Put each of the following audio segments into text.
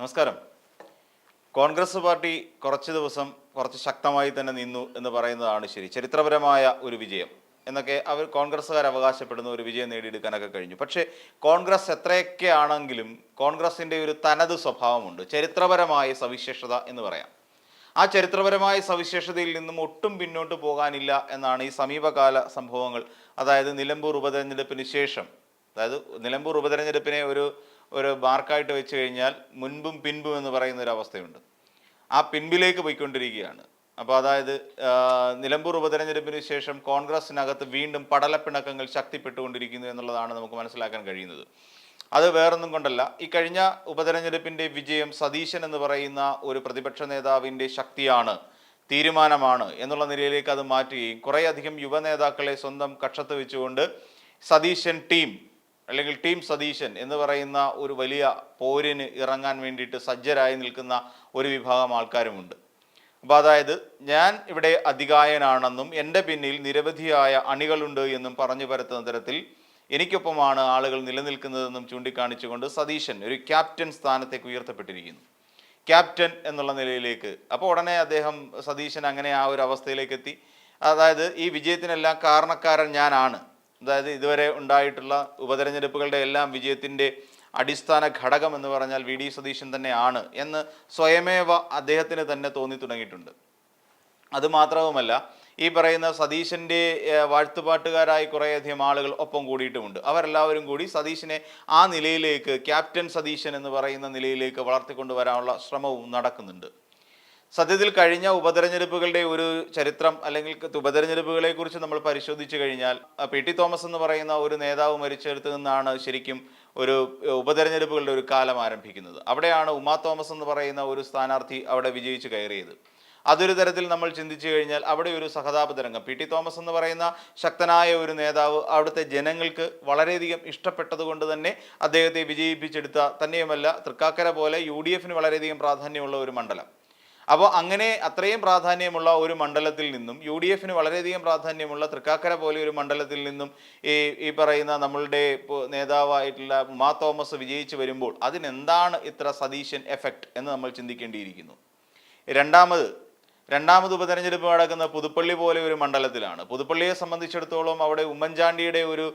നമസ്കാരം. കോൺഗ്രസ് പാർട്ടി കുറച്ച് ദിവസം കുറച്ച് ശക്തമായി തന്നെ നിന്നു എന്ന് പറയുന്നതാണ് ശരി. ചരിത്രപരമായ ഒരു വിജയം. എന്നൊക്കെ അവർ കോൺഗ്രസ്സുകാർ അവകാശപ്പെടുന്ന ഒരു വിജയം നേടിയെടുക്കാനൊക്കെ കഴിഞ്ഞു. പക്ഷേ കോൺഗ്രസ് എത്രയൊക്കെ ആണെങ്കിലും കോൺഗ്രസിന്റെ ഒരു തനത് സ്വഭാവമുണ്ട്. ചരിത്രപരമായ സവിശേഷത എന്ന് പറയാം. ആ ചരിത്രപരമായ സവിശേഷതയിൽ നിന്നും ഒട്ടും പിന്നോട്ട് പോകാനില്ല എന്നാണ് ഈ സമീപകാല സംഭവങ്ങൾ. അതായത് നിലമ്പൂർ ഉപതെരഞ്ഞെടുപ്പിന് ശേഷം അതായത് നിലമ്പൂർ ഉപതെരഞ്ഞെടുപ്പിനെ ഒരു ഒരു മാർക്കായിട്ട് വെച്ച് കഴിഞ്ഞാൽ മുൻപും പിൻപും എന്ന് പറയുന്ന ഒരു അവസ്ഥയുണ്ട് ആ പിൻപിലേക്ക് പോയിക്കൊണ്ടിരിക്കുകയാണ്. അപ്പോൾ അതായത് നിലമ്പൂർ ഉപതെരഞ്ഞെടുപ്പിന് ശേഷം കോൺഗ്രസിനകത്ത് വീണ്ടും പടലപ്പിണക്കങ്ങൾ ശക്തിപ്പെട്ടുകൊണ്ടിരിക്കുന്നു എന്നുള്ളതാണ് നമുക്ക് മനസ്സിലാക്കാൻ കഴിയുന്നത്. അത് വേറൊന്നും കൊണ്ടല്ല. ഈ കഴിഞ്ഞ ഉപതെരഞ്ഞെടുപ്പിന്റെ വിജയം സതീശൻ എന്ന് പറയുന്ന ഒരു പ്രതിപക്ഷ നേതാവിന്റെ ശക്തിയാണ് തീരുമാനമാണ് എന്നുള്ള നിലയിലേക്ക് അത് മാറ്റുകയും കുറേയധികം യുവ നേതാക്കളെ സ്വന്തം കക്ഷത്ത് വെച്ചുകൊണ്ട് സതീശൻ ടീം അല്ലെങ്കിൽ ടീം സതീശൻ എന്ന് പറയുന്ന ഒരു വലിയ പോരിന് ഇറങ്ങാൻ വേണ്ടിയിട്ട് സജ്ജരായി നിൽക്കുന്ന ഒരു വിഭാഗം ആൾക്കാരുമുണ്ട്. അപ്പോൾ അതായത് ഞാൻ ഇവിടെ അധികായനാണെന്നും എന്റെ പിന്നിൽ നിരവധിയായ അണികളുണ്ട് എന്നും പറഞ്ഞു പരത്തുന്ന തരത്തിൽ എനിക്കൊപ്പമാണ് ആളുകൾ നിലനിൽക്കുന്നതെന്നും ചൂണ്ടിക്കാണിച്ചുകൊണ്ട് സതീശൻ ഒരു ക്യാപ്റ്റൻ സ്ഥാനത്തേക്ക് ഉയർത്തപ്പെട്ടിരിക്കുന്നു. ക്യാപ്റ്റൻ എന്നുള്ള നിലയിലേക്ക്. അപ്പോൾ ഉടനെ അദ്ദേഹം സതീശൻ അങ്ങനെ ആ ഒരു അവസ്ഥയിലേക്ക് എത്തി. അതായത് ഈ വിജയത്തിനെല്ലാം കാരണക്കാരൻ ഞാനാണ്. അതായത് ഇതുവരെ ഉണ്ടായിട്ടുള്ള ഉപതെരഞ്ഞെടുപ്പുകളുടെ എല്ലാം വിജയത്തിന്റെ അടിസ്ഥാന ഘടകം എന്ന് പറഞ്ഞാൽ വി ഡി സതീശൻ തന്നെയാണ് എന്ന് സ്വയമേവ അദ്ദേഹത്തിന് തന്നെ തോന്നി തുടങ്ങിയിട്ടുണ്ട്. അതുമാത്രവുമല്ല ഈ പറയുന്ന സതീശന്റെ വാഴ്ത്തുപാട്ടുകാരായി കുറേയധികം ആളുകൾ ഒപ്പം കൂടിയിട്ടുമുണ്ട്. അവരെല്ലാവരും കൂടി സതീശനെ ആ നിലയിലേക്ക് ക്യാപ്റ്റൻ സതീശൻ എന്ന് പറയുന്ന നിലയിലേക്ക് വളർത്തിക്കൊണ്ടുവരാനുള്ള ശ്രമവും നടക്കുന്നുണ്ട്. സത്യത്തിൽ കഴിഞ്ഞ ഉപതെരഞ്ഞെടുപ്പുകളുടെ ഒരു ചരിത്രം അല്ലെങ്കിൽ ഉപതെരഞ്ഞെടുപ്പുകളെ കുറിച്ച് നമ്മൾ പരിശോധിച്ചു കഴിഞ്ഞാൽ പി. ടി. തോമസ് എന്ന് പറയുന്ന ഒരു നേതാവ് മരിച്ചെടുത്ത് നിന്നാണ് ശരിക്കും ഒരു ഉപതെരഞ്ഞെടുപ്പുകളുടെ ഒരു കാലം ആരംഭിക്കുന്നത്. അവിടെയാണ് ഉമാ തോമസ് എന്ന് പറയുന്ന ഒരു സ്ഥാനാർത്ഥി അവിടെ വിജയിച്ച് കയറിയത്. അതൊരു തരത്തിൽ നമ്മൾ ചിന്തിച്ചു കഴിഞ്ഞാൽ അവിടെ ഒരു സഹതാപ തരംഗം പി. ടി. തോമസ് എന്ന് പറയുന്ന ശക്തനായ ഒരു നേതാവ് അവിടുത്തെ ജനങ്ങൾക്ക് വളരെയധികം ഇഷ്ടപ്പെട്ടത് കൊണ്ട് തന്നെ അദ്ദേഹത്തെ വിജയിപ്പിച്ചെടുത്ത തന്നെയുമല്ല തൃക്കാക്കര പോലെ യു ഡി എഫിന് വളരെയധികം പ്രാധാന്യമുള്ള ഒരു മണ്ഡലം. അപ്പോൾ അങ്ങനെ അത്രയും പ്രാധാന്യമുള്ള ഒരു മണ്ഡലത്തിൽ നിന്നും യു ഡി എഫിന് വളരെയധികം പ്രാധാന്യമുള്ള തൃക്കാക്കര പോലെ ഒരു മണ്ഡലത്തിൽ നിന്നും ഈ ഈ പറയുന്ന നമ്മളുടെ നേതാവായിട്ടുള്ള ഉമാ തോമസ് വിജയിച്ചു വരുമ്പോൾ അതിനെന്താണ് ഇത്ര സതീശൻ എഫക്റ്റ് എന്ന് നമ്മൾ ചിന്തിക്കേണ്ടിയിരിക്കുന്നു. രണ്ടാമത് രണ്ടാമത് ഉപതെരഞ്ഞെടുപ്പ് നടക്കുന്ന പുതുപ്പള്ളി പോലെ ഒരു മണ്ഡലത്തിലാണ്. പുതുപ്പള്ളിയെ സംബന്ധിച്ചിടത്തോളം അവിടെ ഉമ്മൻചാണ്ടിയുടെ ഒരു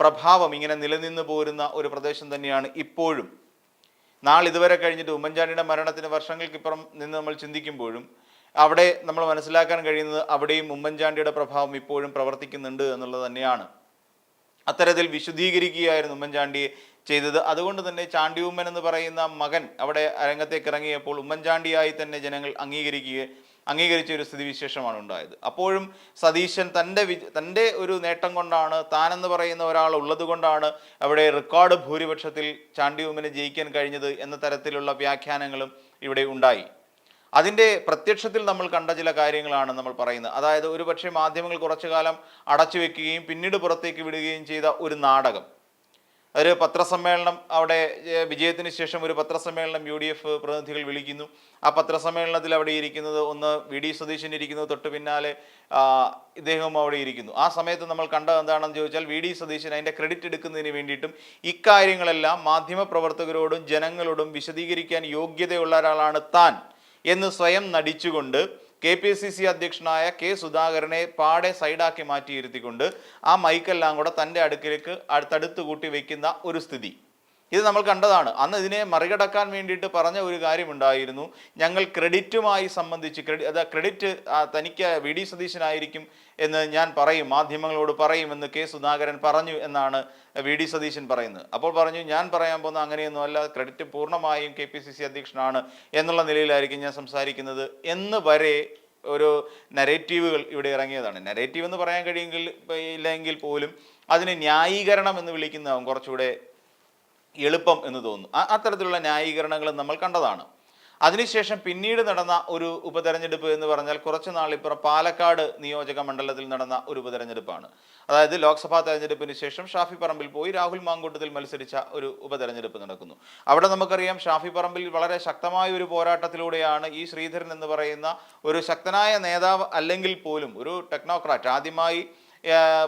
പ്രഭാവം ഇങ്ങനെ നിലനിന്ന് പോരുന്ന ഒരു പ്രദേശം തന്നെയാണ് ഇപ്പോഴും. നാളെ ഇതുവരെ കഴിഞ്ഞിട്ട് ഉമ്മൻചാണ്ടിയുടെ മരണത്തിന് വർഷങ്ങൾക്കിപ്പുറം നിന്ന് നമ്മൾ ചിന്തിക്കുമ്പോഴും അവിടെ നമ്മൾ മനസ്സിലാക്കാൻ കഴിയുന്നത് അവിടെയും ഉമ്മൻചാണ്ടിയുടെ പ്രഭാവം ഇപ്പോഴും പ്രവർത്തിക്കുന്നുണ്ട് എന്നുള്ളത് തന്നെയാണ്. അത്തരത്തിൽ വിശുദ്ധീകരിക്കുകയായിരുന്നു ഉമ്മൻചാണ്ടിയെ ചെയ്തത്. അതുകൊണ്ട് തന്നെ ചാണ്ടിയുമ്മൻ എന്ന് പറയുന്ന മകൻ അവിടെ രംഗത്തേക്ക് ഇറങ്ങിയപ്പോൾ ഉമ്മൻചാണ്ടിയായി തന്നെ ജനങ്ങൾ അംഗീകരിക്കുക അംഗീകരിച്ച ഒരു സ്ഥിതിവിശേഷമാണ് ഉണ്ടായത്. അപ്പോഴും സതീശൻ തന്റെ വി തന്റെ ഒരു നേട്ടം കൊണ്ടാണ് താനെന്ന് പറയുന്ന ഒരാൾ ഉള്ളത് കൊണ്ടാണ് അവിടെ റെക്കോർഡ് ഭൂരിപക്ഷത്തിൽ ചാണ്ടിയൂമിനെ ജയിക്കാൻ കഴിഞ്ഞത് എന്ന തരത്തിലുള്ള വ്യാഖ്യാനങ്ങളും ഇവിടെ ഉണ്ടായി. അതിന്റെ പ്രത്യക്ഷത്തിൽ നമ്മൾ കണ്ട ചില കാര്യങ്ങളാണ് നമ്മൾ പറയുന്നത്. അതായത് ഒരുപക്ഷെ മാധ്യമങ്ങൾ കുറച്ചു കാലം അടച്ചു വെക്കുകയും പിന്നീട് പുറത്തേക്ക് വിടുകയും ചെയ്ത ഒരു നാടകം. ഒരു പത്രസമ്മേളനം അവിടെ വിജയത്തിന് ശേഷം ഒരു പത്രസമ്മേളനം യു ഡി എഫ് പ്രതിനിധികൾ വിളിക്കുന്നു. ആ പത്രസമ്മേളനത്തിൽ അവിടെ ഇരിക്കുന്നത് ഒന്ന് വി ഡി സതീശൻ ഇരിക്കുന്നത് തൊട്ട് പിന്നാലെ ഇദ്ദേഹവും അവിടെ ഇരിക്കുന്നു. ആ സമയത്ത് നമ്മൾ കണ്ടത് എന്താണെന്ന് ചോദിച്ചാൽ വി ഡി സതീശൻ അതിന്റെ ക്രെഡിറ്റ് എടുക്കുന്നതിന് വേണ്ടിയിട്ടും ഇക്കാര്യങ്ങളെല്ലാം മാധ്യമപ്രവർത്തകരോടും ജനങ്ങളോടും വിശദീകരിക്കാൻ യോഗ്യതയുള്ള ഒരാളാണ് താൻ എന്ന് സ്വയം നടിച്ചുകൊണ്ട് കെ പി സി സി അധ്യക്ഷനായ കെ സുധാകരനെ പാടെ സൈഡാക്കി മാറ്റിയിരുത്തിക്കൊണ്ട് ആ മൈക്കെല്ലാം കൂടെ തന്റെ അടുക്കിലേക്ക് അടുത്തടുത്ത് കൂട്ടി വയ്ക്കുന്ന ഒരു സ്ഥിതി. ഇത് നമ്മൾ കണ്ടതാണ്. അന്ന് ഇതിനെ മറികടക്കാൻ വേണ്ടിയിട്ട് പറഞ്ഞ ഒരു കാര്യമുണ്ടായിരുന്നു. ഞങ്ങൾ ക്രെഡിറ്റുമായി സംബന്ധിച്ച് ക്രെഡി അത് ക്രെഡിറ്റ് തനിക്ക് വി ഡി സതീശനായിരിക്കും എന്ന് ഞാൻ പറയും മാധ്യമങ്ങളോട് പറയുമെന്ന് കെ സുധാകരൻ പറഞ്ഞു എന്നാണ് വി ഡി സതീശൻ പറയുന്നത്. അപ്പോൾ പറഞ്ഞു ഞാൻ പറയാൻ പോകുന്ന അങ്ങനെയൊന്നുമല്ല ക്രെഡിറ്റ് പൂർണമായും കെ പി സി സി അധ്യക്ഷനാണ് എന്നുള്ള നിലയിലായിരിക്കും ഞാൻ സംസാരിക്കുന്നത്. എന്ന് വരെ ഒരു നരേറ്റീവുകൾ ഇവിടെ ഇറങ്ങിയതാണ്. നരേറ്റീവ് എന്ന് പറയാൻ കഴിയുമെങ്കിൽ ഇല്ലെങ്കിൽ പോലും അതിന് ന്യായീകരണം എന്ന് വിളിക്കുന്നതാവും കുറച്ചുകൂടെ എളുപ്പം എന്ന് തോന്നുന്നു. അത്തരത്തിലുള്ള ന്യായീകരണങ്ങൾ നമ്മൾ കണ്ടതാണ്. അതിനുശേഷം പിന്നീട് നടന്ന ഒരു ഉപതെരഞ്ഞെടുപ്പ് എന്ന് പറഞ്ഞാൽ കുറച്ച് നാളിപ്പുറം പാലക്കാട് നിയോജക മണ്ഡലത്തിൽ നടന്ന ഒരു ഉപതെരഞ്ഞെടുപ്പാണ്. അതായത് ലോക്സഭാ തെരഞ്ഞെടുപ്പിന് ശേഷം ഷാഫി പറമ്പിൽ പോയി രാഹുൽ മാങ്കൂട്ടത്തിൽ മത്സരിച്ച ഒരു ഉപതെരഞ്ഞെടുപ്പ് നടക്കുന്നു. അവിടെ നമുക്കറിയാം ഷാഫി പറമ്പിൽ വളരെ ശക്തമായ ഒരു പോരാട്ടത്തിലൂടെയാണ് ഈ ശ്രീധരൻ എന്ന് പറയുന്ന ഒരു ശക്തനായ നേതാവ് അല്ലെങ്കിൽ പോലും ഒരു ടെക്നോക്രാറ്റ് ആദ്യമായി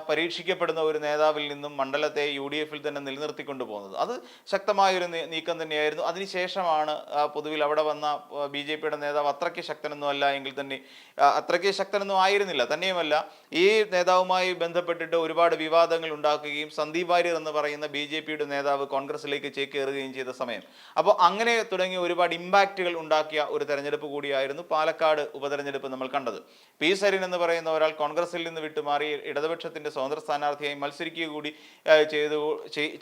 പരീക്ഷിക്കപ്പെടുന്ന ഒരു നേതാവിൽ നിന്നും മണ്ഡലത്തെ യു ഡി എഫിൽ തന്നെ നിലനിർത്തിക്കൊണ്ടു പോകുന്നത്. അത് ശക്തമായൊരു നീക്കം തന്നെയായിരുന്നു. അതിനുശേഷമാണ് പൊതുവിൽ അവിടെ വന്ന ബി ജെ പിയുടെ നേതാവ് അത്രയ്ക്ക് ശക്തനൊന്നും അല്ല എങ്കിൽ തന്നെ അത്രയ്ക്ക് ശക്തനൊന്നും ആയിരുന്നില്ല. തന്നെയുമല്ല ഈ നേതാവുമായി ബന്ധപ്പെട്ടിട്ട് ഒരുപാട് വിവാദങ്ങൾ ഉണ്ടാക്കുകയും സന്ദീപ് വാര്യർ എന്ന് പറയുന്ന ബി ജെ പിയുടെ നേതാവ് കോൺഗ്രസിലേക്ക് ചേക്കേറുകയും ചെയ്ത സമയം. അപ്പോൾ അങ്ങനെ തുടങ്ങിയ ഒരുപാട് ഇമ്പാക്റ്റുകൾ ഉണ്ടാക്കിയ ഒരു തെരഞ്ഞെടുപ്പ് കൂടിയായിരുന്നു പാലക്കാട് ഉപതെരഞ്ഞെടുപ്പ് നമ്മൾ കണ്ടത്. പി സരിൻ എന്ന് പറയുന്ന ഒരാൾ കോൺഗ്രസിൽ നിന്ന് വിട്ടുമാറി ഇടതുപക്ഷത്തിന്റെ സ്വതന്ത്ര സ്ഥാനാർത്ഥിയായി മത്സരിക്കുക കൂടി ചെയ്തു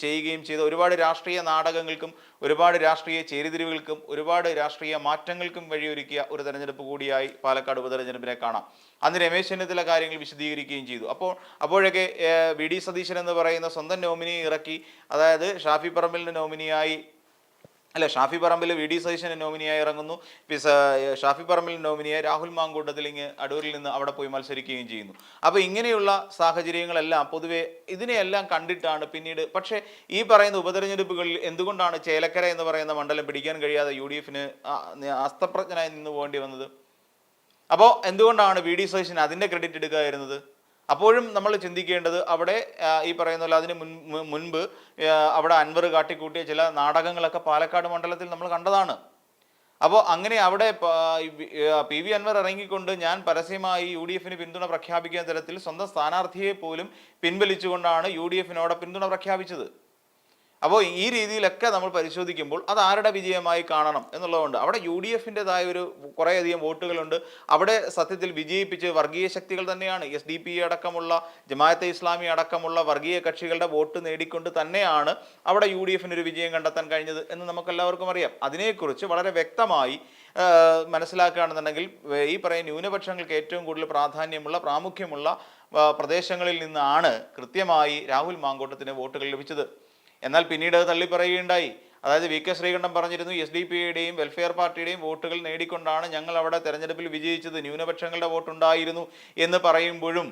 ചെയ്യുകയും ചെയ്ത. ഒരുപാട് രാഷ്ട്രീയ നാടകങ്ങൾക്കും ഒരുപാട് രാഷ്ട്രീയ ചേരിതിരിവുകൾക്കും ഒരുപാട് രാഷ്ട്രീയ മാറ്റങ്ങൾക്കും വഴിയൊരുക്കിയ ഒരു തെരഞ്ഞെടുപ്പ് കൂടിയായി പാലക്കാട് ഉപതെരഞ്ഞെടുപ്പിനെ കാണാം. അന്ന് രമേശ് ചെന്നിത്തല കാര്യങ്ങൾ വിശദീകരിക്കുകയും ചെയ്തു. അപ്പോൾ അപ്പോഴൊക്കെ വി. ഡി. സതീശൻ എന്ന് പറയുന്ന സ്വന്തം നോമിനിയെ ഇറക്കി അതായത് ഷാഫി പറമ്പലിന്റെ നോമിനിയായി അല്ല ഷാഫി പറമ്പിൽ വി ഡി സതീശന് നോമിനിയായി ഇറങ്ങുന്നു. ഷാഫി പറമ്പിൽ നോമിനിയായി രാഹുൽ മാങ്കൂട്ടത്തിൽ ഇങ്ങ് അടൂരിൽ നിന്ന് അവിടെ പോയി മത്സരിക്കുകയും ചെയ്യുന്നു. അപ്പോൾ ഇങ്ങനെയുള്ള സാഹചര്യങ്ങളെല്ലാം പൊതുവെ ഇതിനെയെല്ലാം കണ്ടിട്ടാണ് പിന്നീട് പക്ഷേ ഈ പറയുന്ന ഉപതെരഞ്ഞെടുപ്പുകളിൽ എന്തുകൊണ്ടാണ് ചേലക്കര എന്ന് പറയുന്ന മണ്ഡലം പിടിക്കാൻ കഴിയാതെ യു ഡി എഫിന് അസ്തപ്രജ്ഞനായി നിന്ന് പോകേണ്ടി വന്നത്? അപ്പോൾ എന്തുകൊണ്ടാണ് വി ഡി സതീശൻ അതിന്റെ ക്രെഡിറ്റ് എടുക്കാതിരുന്നത്? അപ്പോഴും നമ്മൾ ചിന്തിക്കേണ്ടത് അവിടെ ഈ പറയുന്ന പോലെ അതിന് മുൻ മുൻപ് അവിടെ അൻവർ കാട്ടിക്കൂട്ടിയ ചില നാടകങ്ങളൊക്കെ പാലക്കാട് മണ്ഡലത്തിൽ നമ്മൾ കണ്ടതാണ്. അപ്പോൾ അങ്ങനെ അവിടെ പി വി അൻവർ ഇറങ്ങിക്കൊണ്ട് ഞാൻ പരസ്യമായി യു ഡി എഫിന് പിന്തുണ പ്രഖ്യാപിക്കുന്ന തരത്തിൽ സ്വന്തം സ്ഥാനാർത്ഥിയെ പോലും പിൻവലിച്ചുകൊണ്ടാണ് യു ഡി എഫിനോട് പിന്തുണ പ്രഖ്യാപിച്ചത്. അപ്പോൾ ഈ രീതിയിലൊക്കെ നമ്മൾ പരിശോധിക്കുമ്പോൾ അത് ആരുടെ വിജയമായി കാണണം എന്നുള്ളതുകൊണ്ട് അവിടെ യു ഡി എഫിന്റെതായ ഒരു കുറേയധികം വോട്ടുകളുണ്ട്. അവിടെ സത്യത്തിൽ വിജയിപ്പിച്ച് വർഗീയ ശക്തികൾ തന്നെയാണ്. എസ് ഡി പി അടക്കമുള്ള ജമാഅത്തെ ഇസ്ലാമി അടക്കമുള്ള വർഗീയ കക്ഷികളുടെ വോട്ട് നേടിക്കൊണ്ട് തന്നെയാണ് അവിടെ യു ഡി എഫിനൊരു വിജയം കണ്ടെത്താൻ കഴിഞ്ഞത് എന്ന് നമുക്കെല്ലാവർക്കും അറിയാം. അതിനെക്കുറിച്ച് വളരെ വ്യക്തമായി മനസ്സിലാക്കുകയാണെന്നുണ്ടെങ്കിൽ ഈ പറയുന്ന ന്യൂനപക്ഷങ്ങൾക്ക് ഏറ്റവും കൂടുതൽ പ്രാധാന്യമുള്ള പ്രാമുഖ്യമുള്ള പ്രദേശങ്ങളിൽ നിന്നാണ് കൃത്യമായി രാഹുൽ മാങ്കോട്ടത്തിന് വോട്ടുകൾ ലഭിച്ചത്. എന്നാൽ പിന്നീട് അത് തള്ളിപ്പറയുകയുണ്ടായി. അതായത് വി കെ ശ്രീകണ്ഠൻ പറഞ്ഞിരുന്നു എസ് ഡി പി യുടെയും വെൽഫെയർ പാർട്ടിയുടെയും വോട്ടുകൾ നേടിക്കൊണ്ടാണ് ഞങ്ങൾ അവിടെ തെരഞ്ഞെടുപ്പിൽ വിജയിച്ചത് ന്യൂനപക്ഷങ്ങളുടെ വോട്ടുണ്ടായിരുന്നു എന്ന് പറയുമ്പോഴും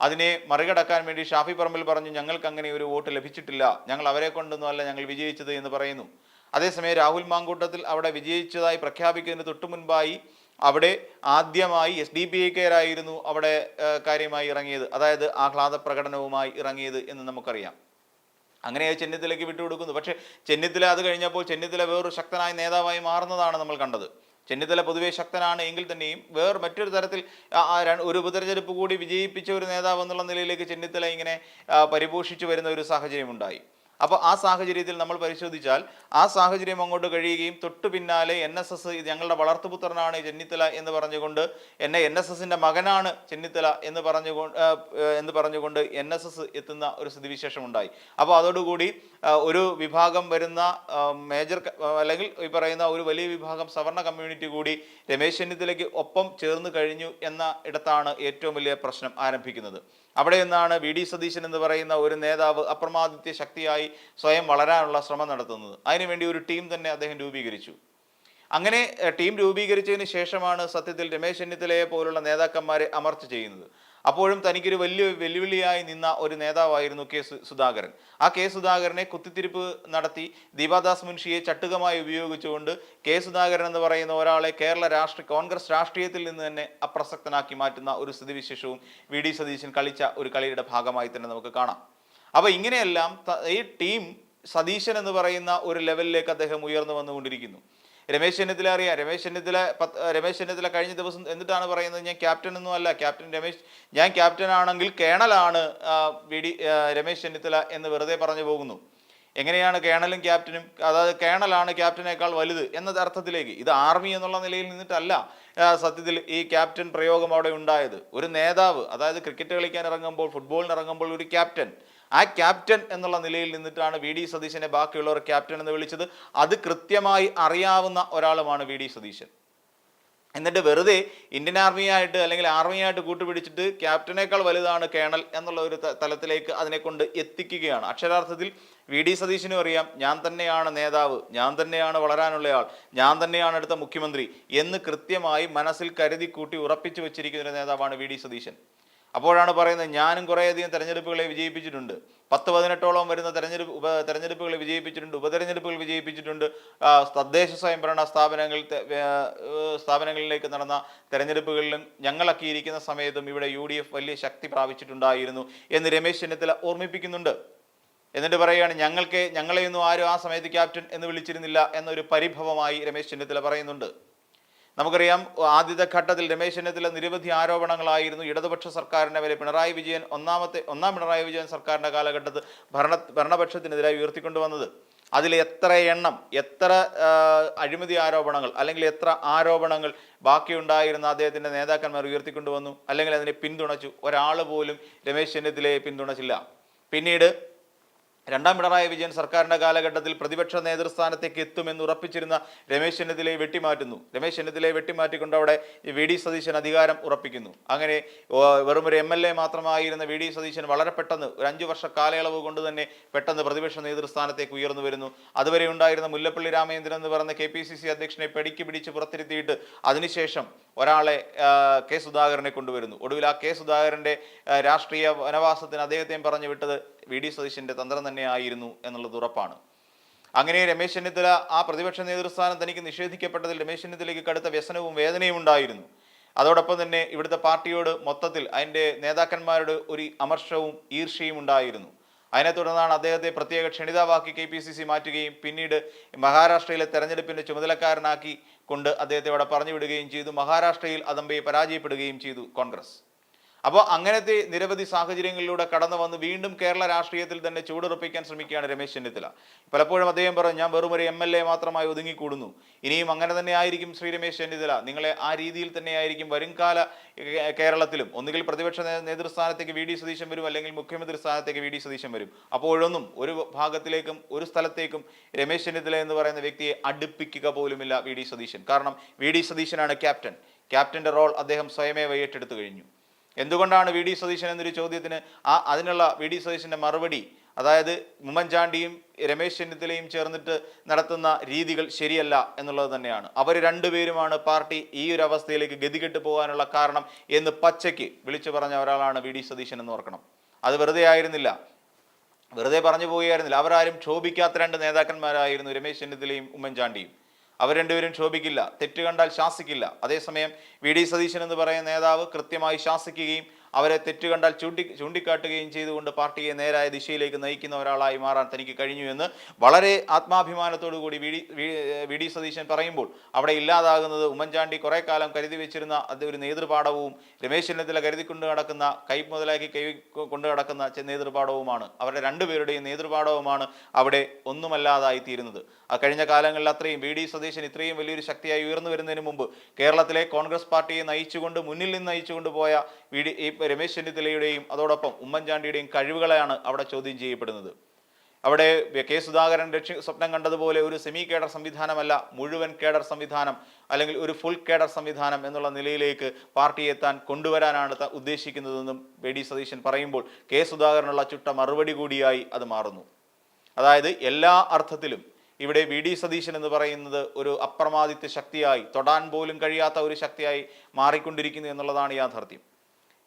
അതിനെ മറികടക്കാൻ വേണ്ടി ഷാഫി പറമ്പിൽ പറഞ്ഞു ഞങ്ങൾക്ക് അങ്ങനെ ഒരു വോട്ട് ലഭിച്ചിട്ടില്ല. ഞങ്ങൾ അവരെ കൊണ്ടൊന്നും അല്ല ഞങ്ങൾ വിജയിച്ചത് എന്ന് പറയുന്നു. അതേസമയം രാഹുൽ മാങ്കൂട്ടത്തിൽ അവിടെ വിജയിച്ചതായി പ്രഖ്യാപിക്കുന്നതിന് തൊട്ടു മുൻപായി അവിടെ ആദ്യമായി എസ് ഡി പി ഐക്കാരായിരുന്നു അവിടെ കാര്യമായി ഇറങ്ങിയത്. അതായത് ആഹ്ലാദ പ്രകടനവുമായി ഇറങ്ങിയത് എന്ന് നമുക്കറിയാം. അങ്ങനെ ചെന്നിത്തലയ്ക്ക് വിട്ടുകൊടുക്കുന്നു. പക്ഷേ ചെന്നിത്തല അത് കഴിഞ്ഞപ്പോൾ ചെന്നിത്തല വേറൊരു ശക്തനായ നേതാവായി മാറുന്നതാണ് നമ്മൾ കണ്ടത്. ചെന്നിത്തല പൊതുവേ ശക്തനാണ് എങ്കിൽ തന്നെയും വേറെ മറ്റൊരു തരത്തിൽ ഒരു ഉപതെരഞ്ഞെടുപ്പ് കൂടി വിജയിപ്പിച്ച ഒരു നേതാവ് എന്നുള്ള നിലയിലേക്ക് ചെന്നിത്തല ഇങ്ങനെ പരിപോഷിച്ചു വരുന്ന ഒരു സാഹചര്യം ഉണ്ടായി അപ്പോൾ ആ സാഹചര്യത്തിൽ നമ്മൾ പരിശോധിച്ചാൽ ആ സാഹചര്യം അങ്ങോട്ട് കഴിയുകയും തൊട്ടു പിന്നാലെ എൻ എസ് എസ് ഞങ്ങളുടെ വളർത്തുപുത്രനാണ് ചെന്നിത്തല എന്ന് പറഞ്ഞുകൊണ്ട് എന്നെ എൻ എസ് എസിന്റെ മകനാണ് ചെന്നിത്തല എന്ന് പറഞ്ഞുകൊണ്ട് എന്ന് പറഞ്ഞുകൊണ്ട് എൻ എസ് എസ് എത്തുന്ന ഒരു സ്ഥിതിവിശേഷം ഉണ്ടായി. അപ്പോൾ അതോടുകൂടി ഒരു വിഭാഗം വരുന്ന മേജർ അല്ലെങ്കിൽ ഈ പറയുന്ന ഒരു വലിയ വിഭാഗം സവർണ കമ്മ്യൂണിറ്റി കൂടി രമേശ് ചെന്നിത്തലയ്ക്ക് ഒപ്പം ചേർന്ന് കഴിഞ്ഞു എന്ന ഇടത്താണ് ഏറ്റവും വലിയ പ്രശ്നം ആരംഭിക്കുന്നത്. അവിടെ നിന്നാണ് വി ഡി സതീശൻ എന്ന് പറയുന്ന ഒരു നേതാവ് അപ്രമാദിത്യ ശക്തിയായി സ്വയം വളരാനുള്ള ശ്രമം നടത്തുന്നത്. അതിനുവേണ്ടി ഒരു ടീം തന്നെ അദ്ദേഹം രൂപീകരിച്ചു. അങ്ങനെ ടീം രൂപീകരിച്ചതിന് ശേഷമാണ് സത്യത്തിൽ രമേശ് ചെന്നിത്തലയെ പോലുള്ള നേതാക്കന്മാരെ അമർച്ച ചെയ്യുന്നത്. അപ്പോഴും തനിക്കൊരു വലിയ വെല്ലുവിളിയായി നിന്ന ഒരു നേതാവായിരുന്നു കെ സുധാകരൻ. ആ കെ സുധാകരനെ കുത്തിത്തിരിപ്പ് നടത്തി ദീപാദാസ് മുൻഷിയെ ചട്ടുകമായി ഉപയോഗിച്ചുകൊണ്ട് കെ സുധാകരൻ എന്ന് പറയുന്ന ഒരാളെ കേരള രാഷ്ട്രീയ കോൺഗ്രസ് രാഷ്ട്രീയത്തിൽ നിന്ന് തന്നെ അപ്രസക്തനാക്കി മാറ്റുന്ന ഒരു സ്ഥിതിവിശേഷവും വി ഡി സതീശൻ കളിച്ച ഒരു കളിയുടെ ഭാഗമായി തന്നെ നമുക്ക് കാണാം. അപ്പോൾ ഇങ്ങനെയെല്ലാം ഈ ടീം സതീശൻ എന്ന് പറയുന്ന ഒരു ലെവലിലേക്ക് അദ്ദേഹം ഉയർന്നു വന്നുകൊണ്ടിരിക്കുന്നു. രമേശ് ചെന്നിത്തല അറിയാം. രമേശ് ചെന്നിത്തല രമേശ് ചെന്നിത്തല കഴിഞ്ഞ ദിവസം എന്നിട്ടാണ് പറയുന്നത് ഞാൻ ക്യാപ്റ്റൻ ഒന്നും അല്ല. ക്യാപ്റ്റൻ രമേശ് ഞാൻ ക്യാപ്റ്റൻ ആണെങ്കിൽ കേണലാണ് വി ഡി രമേശ് ചെന്നിത്തല എന്ന് വെറുതെ പറഞ്ഞു പോകുന്നു. എങ്ങനെയാണ് കേണലും ക്യാപ്റ്റനും അതായത് കേണലാണ് ക്യാപ്റ്റനേക്കാൾ വലുത് എന്ന അർത്ഥത്തിലേക്ക്. ഇത് ആർമി എന്നുള്ള നിലയിൽ നിന്നിട്ടല്ല സത്യത്തിൽ ഈ ക്യാപ്റ്റൻ പ്രയോഗം അവിടെ ഉണ്ടായത്. ഒരു നേതാവ് അതായത് ക്രിക്കറ്റ് കളിക്കാൻ ഇറങ്ങുമ്പോൾ ഫുട്ബോളിന് ഇറങ്ങുമ്പോൾ ഒരു ക്യാപ്റ്റൻ ആ ക്യാപ്റ്റൻ എന്നുള്ള നിലയിൽ നിന്നിട്ടാണ് വി ഡി സതീശനെ ബാക്കിയുള്ളവർ ക്യാപ്റ്റൻ എന്ന് വിളിച്ചത്. അത് കൃത്യമായി അറിയാവുന്ന ഒരാളുമാണ് വി ഡി സതീശൻ. എന്നിട്ട് വെറുതെ ഇന്ത്യൻ ആർമിയായിട്ട് അല്ലെങ്കിൽ ആർമിയായിട്ട് കൂട്ടുപിടിച്ചിട്ട് ക്യാപ്റ്റനേക്കാൾ വലുതാണ് കേണൽ എന്നുള്ള ഒരു തലത്തിലേക്ക് അതിനെ കൊണ്ട് എത്തിക്കുകയാണ്. അക്ഷരാർത്ഥത്തിൽ വി ഡി സതീശനും അറിയാം ഞാൻ തന്നെയാണ് നേതാവ് ഞാൻ തന്നെയാണ് വളരാനുള്ളയാൾ ഞാൻ തന്നെയാണ് അടുത്ത മുഖ്യമന്ത്രി എന്ന് കൃത്യമായി മനസ്സിൽ കരുതി കൂട്ടി ഉറപ്പിച്ചു വെച്ചിരിക്കുന്ന ഒരു നേതാവാണ് വി ഡി സതീശൻ. അപ്പോഴാണ് പറയുന്നത് ഞാനും കുറേയധികം തെരഞ്ഞെടുപ്പുകളെ വിജയിപ്പിച്ചിട്ടുണ്ട്. പത്ത് പതിനെട്ടോളം വരുന്ന തെരഞ്ഞെടുപ്പ് ഉപ തെരഞ്ഞെടുപ്പുകൾ വിജയിപ്പിച്ചിട്ടുണ്ട് ഉപതെരഞ്ഞെടുപ്പുകൾ വിജയിപ്പിച്ചിട്ടുണ്ട്. തദ്ദേശ സ്വയംഭരണ സ്ഥാപനങ്ങൾ സ്ഥാപനങ്ങളിലേക്ക് നടന്ന തെരഞ്ഞെടുപ്പുകളിലും ഞങ്ങളൊക്കെ ഇരിക്കുന്ന സമയത്തും ഇവിടെ യു വലിയ ശക്തി പ്രാപിച്ചിട്ടുണ്ടായിരുന്നു എന്ന് രമേശ് ചെന്നിത്തല ഓർമ്മിപ്പിക്കുന്നുണ്ട്. എന്നിട്ട് പറയുകയാണ് ഞങ്ങൾക്ക് ഞങ്ങളെയൊന്നും ആരും ആ സമയത്ത് ക്യാപ്റ്റൻ എന്ന് വിളിച്ചിരുന്നില്ല എന്നൊരു പരിഭവമായി രമേശ് ചെന്നിത്തല പറയുന്നുണ്ട്. നമുക്കറിയാം ആദ്യത്തെ ഘട്ടത്തിൽ രമേശ് ചെന്നിത്തല നിരവധി ആരോപണങ്ങളായിരുന്നു ഇടതുപക്ഷ സർക്കാരിനെ വരെ പിണറായി വിജയൻ ഒന്നാമത്തെ ഒന്നാം പിണറായി വിജയൻ സർക്കാരിന്റെ കാലഘട്ടത്തിൽ ഭരണ ഭരണപക്ഷത്തിനെതിരായി ഉയർത്തിക്കൊണ്ടുവന്നത്. അതിൽ എത്ര എണ്ണം എത്ര അഴിമതി ആരോപണങ്ങൾ അല്ലെങ്കിൽ എത്ര ആരോപണങ്ങൾ ബാക്കിയുണ്ടായിരുന്ന അദ്ദേഹത്തിന്റെ നേതാക്കന്മാർ ഉയർത്തിക്കൊണ്ടുവന്നു അല്ലെങ്കിൽ അതിനെ പിന്തുണച്ചു ഒരാൾ പോലും രമേശ് ചെന്നിത്തലയെ പിന്തുണച്ചില്ല. പിന്നീട് രണ്ടാം പിണറായി വിജയൻ സർക്കാരിന്റെ കാലഘട്ടത്തിൽ പ്രതിപക്ഷ നേതൃസ്ഥാനത്തേക്ക് എത്തുമെന്ന് ഉറപ്പിച്ചിരുന്ന രമേശ് ചെന്നിത്തലയെ വെട്ടിമാറ്റുന്നു. രമേശ് ചെന്നിത്തലയെ വെട്ടിമാറ്റിക്കൊണ്ട് അവിടെ വി ഡി സതീശൻ അധികാരം ഉറപ്പിക്കുന്നു. അങ്ങനെ വെറും ഒരു എം എൽ എ മാത്രമായിരുന്ന വി ഡി സതീശൻ വളരെ പെട്ടെന്ന് ഒരു അഞ്ചു വർഷ കാലയളവ് കൊണ്ട് തന്നെ പെട്ടെന്ന് പ്രതിപക്ഷ നേതൃസ്ഥാനത്തേക്ക് ഉയർന്നു വരുന്നു. അതുവരെ ഉണ്ടായിരുന്ന മുല്ലപ്പള്ളി രാമചന്ദ്രൻ എന്ന് പറയുന്ന കെ പി സി സി അധ്യക്ഷനെ പെടിക്ക് പിടിച്ച് പുറത്തിരുത്തിയിട്ട് അതിനുശേഷം ഒരാളെ കെ സുധാകരനെ കൊണ്ടുവരുന്നു. ഒടുവിൽ ആ കെ സുധാകരന്റെ രാഷ്ട്രീയ വനവാസത്തിന് അദ്ദേഹത്തെയും പറഞ്ഞു വിട്ടത് വി ഡി സതീശന്റെ തന്ത്രം തന്നെയായിരുന്നു എന്നുള്ളത് ഉറപ്പാണ്. അങ്ങനെ രമേശ് ചെന്നിത്തല ആ പ്രതിപക്ഷ നേതൃസ്ഥാനം തനിക്ക് നിഷേധിക്കപ്പെട്ടതിൽ രമേശ് ചെന്നിത്തലയ്ക്ക് കടുത്ത വ്യസനവും വേദനയും ഉണ്ടായിരുന്നു. അതോടൊപ്പം തന്നെ ഇവിടുത്തെ പാർട്ടിയോട് മൊത്തത്തിൽ അതിന്റെ നേതാക്കന്മാരോട് ഒരു അമർഷവും ഈർഷ്യയും ഉണ്ടായിരുന്നു. അതിനെ തുടർന്നാണ് അദ്ദേഹത്തെ പ്രത്യേക ക്ഷണിതാവാക്കി കെ പി സി സി മാറ്റുകയും പിന്നീട് മഹാരാഷ്ട്രയിലെ തെരഞ്ഞെടുപ്പിന്റെ ചുമതലക്കാരനാക്കി കൊണ്ട് അദ്ദേഹത്തെ അവിടെ പറഞ്ഞു വിടുകയും ചെയ്തു. മഹാരാഷ്ട്രയിൽ അതമ്പയെ പരാജയപ്പെടുകയും ചെയ്തു കോൺഗ്രസ്. അപ്പോൾ അങ്ങനത്തെ നിരവധി സാഹചര്യങ്ങളിലൂടെ കടന്നു വന്ന് വീണ്ടും കേരള രാഷ്ട്രീയത്തിൽ തന്നെ ചൂടുറപ്പിക്കാൻ ശ്രമിക്കുകയാണ് രമേശ് ചെന്നിത്തല. പലപ്പോഴും അദ്ദേഹം പറഞ്ഞു ഞാൻ വെറും ഒരു എം എൽ എ മാത്രമായി ഒതുങ്ങിക്കൂടുന്നു. ഇനിയും അങ്ങനെ തന്നെ ആയിരിക്കും ശ്രീ രമേശ് ചെന്നിത്തല. നിങ്ങളെ ആ രീതിയിൽ തന്നെയായിരിക്കും വരുംകാല കേരളത്തിലും. ഒന്നുകിൽ പ്രതിപക്ഷ നേതൃസ്ഥാനത്തേക്ക് വി. ഡി. സതീശൻ വരും അല്ലെങ്കിൽ മുഖ്യമന്ത്രി സ്ഥാനത്തേക്ക് വി. ഡി. സതീശൻ വരും. അപ്പോഴൊന്നും ഒരു ഭാഗത്തിലേക്കും ഒരു സ്ഥലത്തേക്കും രമേശ് ചെന്നിത്തല എന്ന് പറയുന്ന വ്യക്തിയെ അടുപ്പിക്കുക പോലുമില്ല വി. ഡി. സതീശൻ. കാരണം വി. ഡി. സതീശനാണ് ക്യാപ്റ്റൻ. ക്യാപ്റ്റന്റെ റോൾ അദ്ദേഹം സ്വയമേ ഏറ്റെടുത്തു കഴിഞ്ഞു. എന്തുകൊണ്ടാണ് വി ഡി സതീശൻ എന്നൊരു ചോദ്യത്തിന് ആ അതിനുള്ള വി ഡി സതീശന്റെ മറുപടി അതായത് ഉമ്മൻചാണ്ടിയും രമേശ് ചെന്നിത്തലയും ചേർന്നിട്ട് നടത്തുന്ന രീതികൾ ശരിയല്ല എന്നുള്ളത് തന്നെയാണ്. അവർ രണ്ടുപേരുമാണ് പാർട്ടി ഈ ഒരു അവസ്ഥയിലേക്ക് ഗതികെട്ട് പോകാനുള്ള കാരണം എന്ന് പച്ചയ്ക്ക് വിളിച്ചു പറഞ്ഞ ഒരാളാണ് വി ഡി സതീശൻ എന്ന് ഓർക്കണം. അത് വെറുതെ ആയിരുന്നില്ല. വെറുതെ പറഞ്ഞു പോവുകയായിരുന്നില്ല. അവരാരും ക്ഷോഭിക്കാത്ത രണ്ട് നേതാക്കന്മാരായിരുന്നു രമേശ് ചെന്നിത്തലയും ഉമ്മൻചാണ്ടിയും. അവർ രണ്ടുപേരും ക്ഷോഭിക്കില്ല തെറ്റ് കണ്ടാൽ ശാസിക്കില്ല. അതേസമയം വി ഡി സതീശൻ എന്ന് പറയുന്ന നേതാവ് കൃത്യമായി ശാസിക്കുകയും അവരെ തെറ്റ് കണ്ടാൽ ചൂണ്ടി ചൂണ്ടിക്കാട്ടുകയും ചെയ്തുകൊണ്ട് പാർട്ടിയെ നേരായ ദിശയിലേക്ക് നയിക്കുന്ന ഒരാളായി മാറാൻ തനിക്ക് കഴിഞ്ഞു എന്ന് വളരെ ആത്മാഭിമാനത്തോടു കൂടി വി ഡി സതീശൻ പറയുമ്പോൾ അവിടെ ഇല്ലാതാകുന്നത് ഉമ്മൻചാണ്ടി കുറെ കാലം കരുതി വെച്ചിരുന്ന അത് ഒരു നേതൃപാഠവും രമേശ് ചെന്നിത്തല കരുതിക്കൊണ്ട് നടക്കുന്ന കൈ മുതലാക്കി കൈ കൊണ്ട് നടക്കുന്ന നേതൃപാഠവുമാണ്. അവരുടെ രണ്ടുപേരുടെയും നേതൃപാഠവുമാണ് അവിടെ ഒന്നുമല്ലാതായി തീരുന്നത്. ആ കഴിഞ്ഞ കാലങ്ങളിൽ അത്രയും വി ഡി സതീശൻ ഇത്രയും വലിയൊരു ശക്തിയായി ഉയർന്നു വരുന്നതിന് മുമ്പ് കേരളത്തിലെ കോൺഗ്രസ് പാർട്ടിയെ നയിച്ചുകൊണ്ട് മുന്നിൽ നിന്ന് നയിച്ചുകൊണ്ട് പോയ വി ഡി രമേശ് ചെന്നിത്തലയുടെയും അതോടൊപ്പം ഉമ്മൻചാണ്ടിയുടെയും കഴിവുകളെയാണ് അവിടെ ചോദ്യം ചെയ്യപ്പെടുന്നത്. അവിടെ കെ സുധാകരൻ ലക്ഷ്യ സ്വപ്നം കണ്ടതുപോലെ ഒരു സെമി കേഡർ സംവിധാനമല്ല മുഴുവൻ കേഡർ സംവിധാനം അല്ലെങ്കിൽ ഒരു ഫുൾ കേഡർ സംവിധാനം എന്നുള്ള നിലയിലേക്ക് പാർട്ടിയെ താൻ കൊണ്ടുവരാനാണ് ഉദ്ദേശിക്കുന്നതെന്നും വി ഡി സതീശൻ പറയുമ്പോൾ കെ സുധാകരനുള്ള ചുട്ട മറുപടി കൂടിയായി അത് മാറുന്നു. അതായത് എല്ലാ അർത്ഥത്തിലും ഇവിടെ വി ഡി സതീശൻ എന്ന് പറയുന്നത് ഒരു അപ്രമാദിത്യ ശക്തിയായി തൊടാൻ പോലും കഴിയാത്ത ഒരു ശക്തിയായി മാറിക്കൊണ്ടിരിക്കുന്നു എന്നുള്ളതാണ് യാഥാർത്ഥ്യം.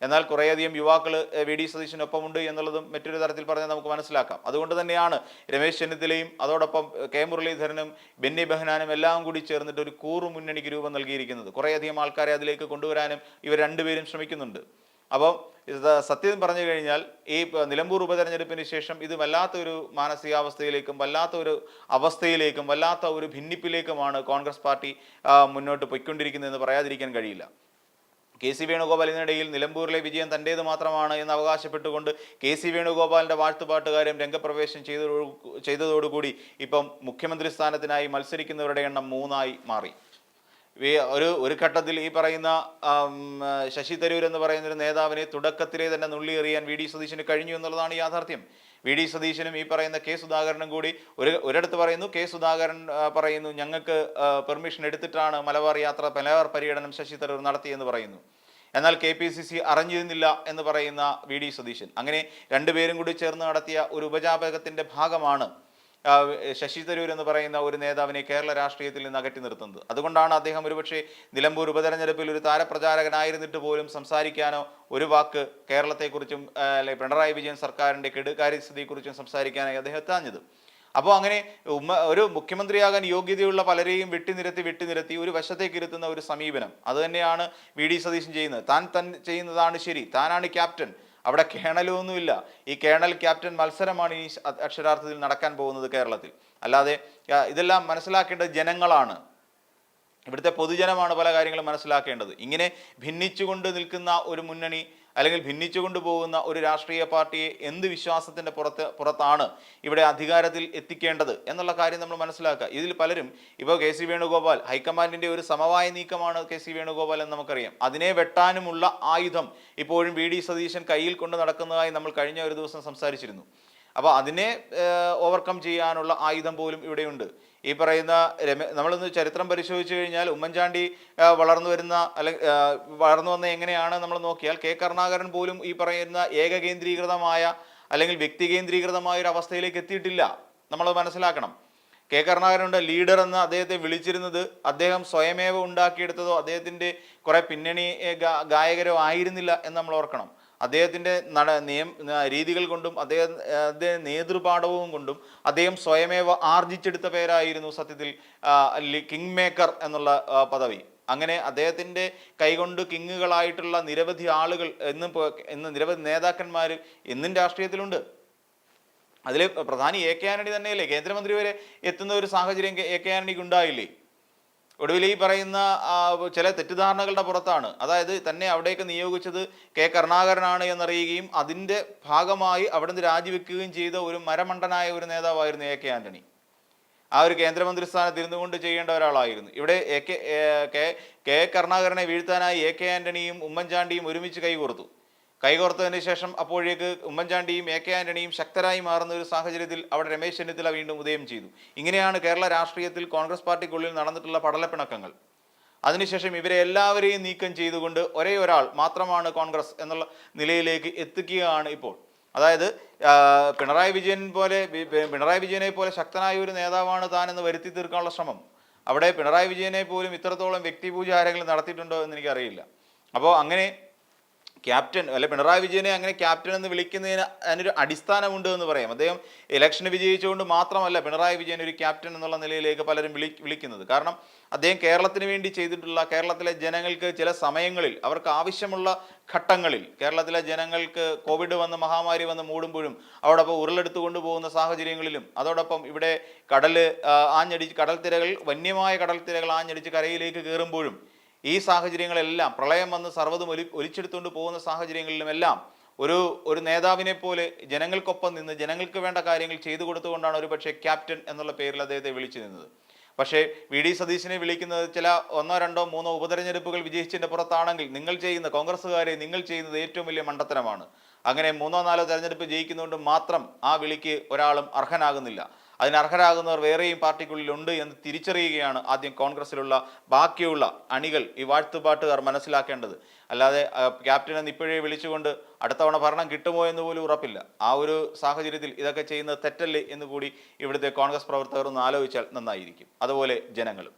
എന്നാൽ കുറേയധികം യുവാക്കൾ വി ഡി സതീശനൊപ്പമുണ്ട് എന്നുള്ളതും മറ്റൊരു തരത്തിൽ പറഞ്ഞാൽ നമുക്ക് മനസ്സിലാക്കാം. അതുകൊണ്ട് തന്നെയാണ് രമേശ് ചെന്നിത്തലയും അതോടൊപ്പം കെ. മുരളീധരനും ബെന്നി ബെഹനാനും എല്ലാം കൂടി ചേർന്നിട്ട് ഒരു കൂറു മുന്നണിക്ക് രൂപം നൽകിയിരിക്കുന്നത്. കുറേയധികം ആൾക്കാരെ അതിലേക്ക് കൊണ്ടുവരാനും ഇവർ രണ്ടുപേരും ശ്രമിക്കുന്നുണ്ട്. അപ്പം സത്യം പറഞ്ഞു കഴിഞ്ഞാൽ ഈ നിലമ്പൂർ ഉപതെരഞ്ഞെടുപ്പിന് ശേഷം ഇത് വല്ലാത്തൊരു മാനസികാവസ്ഥയിലേക്കും വല്ലാത്ത ഒരു അവസ്ഥയിലേക്കും വല്ലാത്ത ഒരു ഭിന്നിപ്പിലേക്കുമാണ് കോൺഗ്രസ് പാർട്ടി മുന്നോട്ട് മുന്നോട്ട് പൊയ്ക്കൊണ്ടിരിക്കുന്നതെന്ന് പറയാതിരിക്കാൻ കഴിയില്ല. കെ സി വേണുഗോപാലിനിടയിൽ നിലമ്പൂരിലെ വിജയം തന്റേത് മാത്രമാണ് എന്ന് അവകാശപ്പെട്ടുകൊണ്ട് കെ സി വേണുഗോപാലിന്റെ വാഴ്ത്തുപാട്ടുകാരും രംഗപ്രവേശം ചെയ്തതോടു ചെയ്തതോടുകൂടി ഇപ്പം മുഖ്യമന്ത്രി സ്ഥാനത്തിനായി മത്സരിക്കുന്നവരുടെ എണ്ണം മൂന്നായി മാറി. ഒരു ഒരു ഘട്ടത്തിൽ ഈ പറയുന്ന ശശി തരൂർ എന്ന് പറയുന്ന ഒരു നേതാവിനെ തുടക്കത്തിലെ തന്നെ നുള്ളി എറിയാൻ വി ഡി സതീശന് കഴിഞ്ഞു എന്നുള്ളതാണ് യാഥാർത്ഥ്യം. വി ഡി സതീശനും ഈ പറയുന്ന കെ സുധാകരനും കൂടി ഒരു ഒരിടത്ത് പറയുന്നു കെ സുധാകരൻ പറയുന്നു ഞങ്ങൾക്ക് പെർമിഷൻ എടുത്തിട്ടാണ് മലബാർ യാത്ര മലബാർ പര്യടനം ശശി തരൂർ നടത്തിയെന്ന് പറയുന്നു. എന്നാൽ കെ പി സി സി അറിഞ്ഞിരുന്നില്ല എന്ന് പറയുന്ന വി ഡി സതീശൻ. അങ്ങനെ രണ്ടുപേരും കൂടി ചേർന്ന് നടത്തിയ ഒരു ഉപജാപകത്തിന്റെ ഭാഗമാണ് ശശി തരൂർ എന്ന് പറയുന്ന ഒരു നേതാവിനെ കേരള രാഷ്ട്രീയത്തിൽ നിന്ന് അകറ്റി നിർത്തുന്നത്. അതുകൊണ്ടാണ് അദ്ദേഹം ഒരുപക്ഷെ നിലമ്പൂർ ഉപതെരഞ്ഞെടുപ്പിൽ ഒരു താരപ്രചാരകനായിരുന്നിട്ട് പോലും സംസാരിക്കാനോ ഒരു വാക്ക് കേരളത്തെക്കുറിച്ചും അല്ലെ പിണറായി വിജയൻ സർക്കാരിന്റെ കെടുകാര്യസ്ഥിതിയെക്കുറിച്ചും സംസാരിക്കാനായി അദ്ദേഹം എത്താഞ്ഞത് അപ്പോൾ അങ്ങനെ ഉമ്മ ഒരു മുഖ്യമന്ത്രിയാകാൻ യോഗ്യതയുള്ള പലരെയും വെട്ടിനിരത്തി വെട്ടിനിരത്തി ഒരു വശത്തേക്ക് ഇരുത്തുന്ന ഒരു സമീപനം. അതുതന്നെയാണ് വി ഡി സതീശൻ ചെയ്യുന്നത്. താൻ തൻ ചെയ്യുന്നതാണ് ശരി. താനാണ് ക്യാപ്റ്റൻ. അവിടെ കേണലൊന്നുമില്ല. ഈ കേണൽ ക്യാപ്റ്റൻ മത്സരമാണ് ഈ അക്ഷരാർത്ഥത്തിൽ നടക്കാൻ പോകുന്നത് കേരളത്തിൽ. അല്ലാതെ ഇതെല്ലാം മനസ്സിലാക്കേണ്ടത് ജനങ്ങളാണ്. ഇവിടുത്തെ പൊതുജനമാണ് പല കാര്യങ്ങളും മനസ്സിലാക്കേണ്ടത്. ഇങ്ങനെ ഭിന്നിച്ചുകൊണ്ട് നിൽക്കുന്ന ഒരു മുന്നണി അല്ലെങ്കിൽ ഭിന്നിച്ചുകൊണ്ട് പോകുന്ന ഒരു രാഷ്ട്രീയ പാർട്ടിയെ എന്ത് വിശ്വാസത്തിന്റെ പുറത്ത് പുറത്താണ് ഇവിടെ അധികാരത്തിൽ എത്തിക്കേണ്ടത് എന്നുള്ള കാര്യം നമ്മൾ മനസ്സിലാക്കുക. ഇതിൽ പലരും ഇപ്പോൾ കെ സി വേണുഗോപാൽ ഹൈക്കമാൻഡിന്റെ ഒരു സമവായ നീക്കമാണ് കെ സി വേണുഗോപാൽ എന്ന് നമുക്കറിയാം. അതിനെ വെട്ടാനുമുള്ള ആയുധം ഇപ്പോഴും വി ഡി സതീശൻ കയ്യിൽ കൊണ്ട് നടക്കുന്നതായി നമ്മൾ കഴിഞ്ഞ ഒരു ദിവസം സംസാരിച്ചിരുന്നു. അപ്പോൾ അതിനെ ഓവർകം ചെയ്യാനുള്ള ആയുധം പോലും ഇവിടെയുണ്ട്. ഈ പറയുന്ന രമേ നമ്മളൊന്ന് ചരിത്രം പരിശോധിച്ചു കഴിഞ്ഞാൽ ഉമ്മൻചാണ്ടി വളർന്നു വരുന്ന അല്ലെങ്കിൽ വളർന്നു വന്ന എങ്ങനെയാണ് നമ്മൾ നോക്കിയാൽ കെ. കരുണാകരൻ പോലും ഈ പറയുന്ന ഏകകേന്ദ്രീകൃതമായ അല്ലെങ്കിൽ വ്യക്തി കേന്ദ്രീകൃതമായ ഒരു അവസ്ഥയിലേക്ക് എത്തിയിട്ടില്ല. നമ്മൾ മനസ്സിലാക്കണം. കെ. കരുണാകരനുണ്ട് ലീഡർ എന്ന് അദ്ദേഹത്തെ വിളിച്ചിരുന്നത് അദ്ദേഹം സ്വയമേവ ഉണ്ടാക്കിയെടുത്തതോ അദ്ദേഹത്തിന്റെ കുറേ പിന്നണി ഗായകരോ ആയിരുന്നില്ല എന്ന് നമ്മൾ ഓർക്കണം. അദ്ദേഹത്തിന്റെ നട നിയം രീതികൾ കൊണ്ടും അദ്ദേഹം നേതൃപാഠവും കൊണ്ടും അദ്ദേഹം സ്വയമേവ ആർജിച്ചെടുത്ത പേരായിരുന്നു സത്യത്തിൽ കിങ് മേക്കർ എന്നുള്ള പദവി. അങ്ങനെ അദ്ദേഹത്തിന്റെ കൈകൊണ്ട് കിങ്ങുകളായിട്ടുള്ള നിരവധി ആളുകൾ എന്നും എന്ന് നിരവധി നേതാക്കന്മാർ എന്നും രാഷ്ട്രീയത്തിലുണ്ട്. അതിൽ പ്രധാനി എ കെ ആന്റണി തന്നെയല്ലേ? കേന്ദ്രമന്ത്രി വരെ എത്തുന്ന ഒരു സാഹചര്യം എ കെ ആന്റണിക്ക് ഉണ്ടായില്ലേ? ഒടുവിൽ ഈ പറയുന്ന ചില തെറ്റിദ്ധാരണകളുടെ പുറത്താണ്. അതായത് തന്നെ അവിടേക്ക് നിയോഗിച്ചത് കെ കരുണാകരനാണ് എന്നറിയുകയും അതിന്റെ ഭാഗമായി അവിടുന്ന് രാജിവെക്കുകയും ചെയ്ത ഒരു മരമണ്ടനായ ഒരു നേതാവായിരുന്നു എ കെ ആന്റണി. ആ ഒരു കേന്ദ്രമന്ത്രി സ്ഥാനത്ത് ഇരുന്നു കൊണ്ട് ചെയ്യേണ്ട ഒരാളായിരുന്നു. ഇവിടെ എ കെ കെ കരുണാകരനെ വീഴ്ത്താനായി എ കെ ആന്റണിയും ഉമ്മൻചാണ്ടിയും ഒരുമിച്ച് കൈകോർത്തു. കൈകോർത്തതിന് ശേഷം അപ്പോഴേക്ക് ഉമ്മൻചാണ്ടിയും എ കെ ആന്റണിയും ശക്തരായി മാറുന്ന ഒരു സാഹചര്യത്തിൽ അവിടെ രമേശ് ചെന്നിത്തല വീണ്ടും ഉദയം ചെയ്തു. ഇങ്ങനെയാണ് കേരള രാഷ്ട്രീയത്തിൽ കോൺഗ്രസ് പാർട്ടിക്കുള്ളിൽ നടന്നിട്ടുള്ള പടലപ്പിണക്കങ്ങൾ. അതിനുശേഷം ഇവരെ എല്ലാവരെയും നീക്കം ചെയ്തുകൊണ്ട് ഒരേ ഒരാൾ മാത്രമാണ് കോൺഗ്രസ് എന്നുള്ള നിലയിലേക്ക് എത്തിക്കുകയാണ് ഇപ്പോൾ. അതായത് പിണറായി വിജയൻ പോലെ പിണറായി വിജയനെ പോലെ ശക്തനായ ഒരു നേതാവാണ് താനെന്ന് വരുത്തി തീർക്കാനുള്ള ശ്രമം. അവിടെ പിണറായി വിജയനെ പോലും ഇത്രത്തോളം വ്യക്തിപൂജ ആരെങ്കിലും നടത്തിയിട്ടുണ്ടോ എന്ന് എനിക്കറിയില്ല. അപ്പോൾ അങ്ങനെ ക്യാപ്റ്റൻ അല്ലെ പിണറായി വിജയനെ അങ്ങനെ ക്യാപ്റ്റൻ എന്ന് വിളിക്കുന്നതിന് അതിനൊരു അടിസ്ഥാനമുണ്ട് എന്ന് പറയാം. അദ്ദേഹം ഇലക്ഷന് വിജയിച്ചുകൊണ്ട് മാത്രമല്ല പിണറായി വിജയൻ ഒരു ക്യാപ്റ്റൻ എന്നുള്ള നിലയിലേക്ക് പലരും വിളി വിളിക്കുന്നത്. കാരണം അദ്ദേഹം കേരളത്തിന് വേണ്ടി ചെയ്തിട്ടുള്ള കേരളത്തിലെ ജനങ്ങൾക്ക് ചില സമയങ്ങളിൽ അവർക്ക് ആവശ്യമുള്ള ഘട്ടങ്ങളിൽ കേരളത്തിലെ ജനങ്ങൾക്ക് കോവിഡ് വന്ന് മഹാമാരി വന്ന് മൂടുമ്പോഴും അതോടൊപ്പം ഉരുളെടുത്ത് കൊണ്ടുപോകുന്ന സാഹചര്യങ്ങളിലും അതോടൊപ്പം ഇവിടെ കടൽ ആ, ആഞ്ഞടിച്ച് കടൽ തിരകൾ വന്യമായ കടൽ തിരകൾ ആഞ്ഞടിച്ച് കരയിലേക്ക് കയറുമ്പോഴും ഈ സാഹചര്യങ്ങളെല്ലാം പ്രളയം വന്ന് സർവതും ഒലി ഒലിച്ചെടുത്തുകൊണ്ട് പോകുന്ന സാഹചര്യങ്ങളിലുമെല്ലാം ഒരു ഒരു നേതാവിനെ പോലെ ജനങ്ങൾക്കൊപ്പം നിന്ന് ജനങ്ങൾക്ക് വേണ്ട കാര്യങ്ങൾ ചെയ്തു കൊടുത്തുകൊണ്ടാണ് ഒരു പക്ഷേ ക്യാപ്റ്റൻ എന്നുള്ള പേരിൽ അദ്ദേഹത്തെ വിളിച്ചു നിന്നത്. പക്ഷേ വി ഡി സതീശിനെ വിളിക്കുന്നത് ചില ഒന്നോ രണ്ടോ മൂന്നോ ഉപതെരഞ്ഞെടുപ്പുകൾ വിജയിച്ചതിന്റെ പുറത്താണെങ്കിൽ നിങ്ങൾ ചെയ്യുന്ന കോൺഗ്രസ്സുകാരെ നിങ്ങൾ ചെയ്യുന്നത് ഏറ്റവും വലിയ മണ്ടത്തരമാണ്. അങ്ങനെ മൂന്നോ നാലോ തെരഞ്ഞെടുപ്പ് ജയിക്കുന്നതുകൊണ്ട് മാത്രം ആ വിളിക്ക് ഒരാളും അർഹനാകുന്നില്ല. അതിന് അർഹരാകുന്നവർ വേറെയും പാർട്ടിക്കുള്ളിലുണ്ട് എന്ന് തിരിച്ചറിയുകയാണ് ആദ്യം കോൺഗ്രസിലുള്ള ബാക്കിയുള്ള അണികൾ ഈ വാഴ്ത്തുപാട്ടുകാർ മനസ്സിലാക്കേണ്ടത്. അല്ലാതെ ക്യാപ്റ്റനെ ഇപ്പോഴേ വിളിച്ചുകൊണ്ട് അടുത്തവണ ഭരണം കിട്ടുമോ എന്ന് പോലും ഉറപ്പില്ല. ആ ഒരു സാഹചര്യത്തിൽ ഇതൊക്കെ ചെയ്യുന്നത് തെറ്റല്ലേ എന്ന് കൂടി ഇവിടുത്തെ കോൺഗ്രസ് പ്രവർത്തകർ ഒന്ന് ആലോചിച്ചാൽ നന്നായിരിക്കും. അതുപോലെ ജനങ്ങളും.